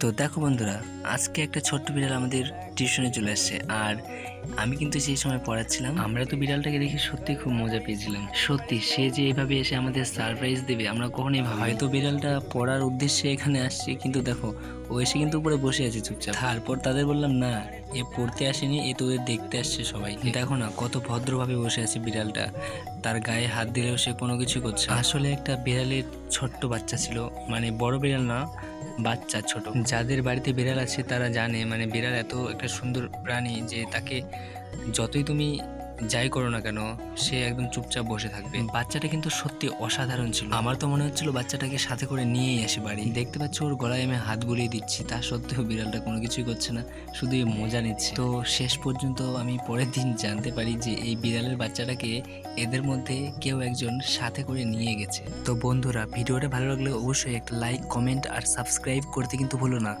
তো দেখো বন্ধুরা, আজকে একটা ছোট্ট বিড়াল আমাদের টিউশনে চলে আসছে। আর আমি কিন্তু সেই সময় পড়াচ্ছিলাম। আমরা তো বিড়ালটাকে দেখে সত্যি খুব মজা পেয়েছিলাম। সত্যি, সে যে এভাবে এসে আমাদের সারপ্রাইজ দেবে, আমরা কখনোই ভাবি হয়তো বিড়ালটা পড়ার উদ্দেশ্যে এখানে আসছে, কিন্তু দেখো, ও এসে কিন্তু উপরে বসে আছে চুপচাপ। তারপর তাদের বললাম, না, এ পড়তে আসেনি, এ তো ওদের দেখতে আসছে সবাই। দেখো না, কত ভদ্রভাবে বসে আছে বিড়ালটা। তার গায়ে হাত দিলেও সে কোনো কিছু করছে আসলে একটা বিড়ালের ছোট্ট বাচ্চা ছিল মানে বড় বিড়াল না বাচ্চা, ছোট। যাদের বাড়িতে বিড়াল আছে তারা জানে মানে বিড়াল এত একটা সুন্দর প্রাণী যে তাকে যতই তুমি যাই করো না কেন সে একদম চুপচাপ বসে থাকবে। বাচ্চাটা কিন্তু সত্যি অসাধারণ ছিল। আমার তো মনে হচ্ছিল বাচ্চাটাকে সাথে করে নিয়েই আসি বাড়ি। দেখতে পাচ্ছ ওর গলায় আমি হাত গুলিয়ে দিচ্ছি তা সত্ত্বেও বিড়ালটা কোনো কিছুই করছে না শুধু মজা নিচ্ছে। তো শেষ পর্যন্ত আমি পরের দিন জানতে পারি যে এই বিড়ালের বাচ্চাটাকে এদের মধ্যে কেউ একজন সাথে করে নিয়ে গেছে। তো বন্ধুরা ভিডিওটা ভালো লাগলে অবশ্যই একটা লাইক কমেন্ট আর সাবস্ক্রাইব করতে কিন্তু ভুলো না।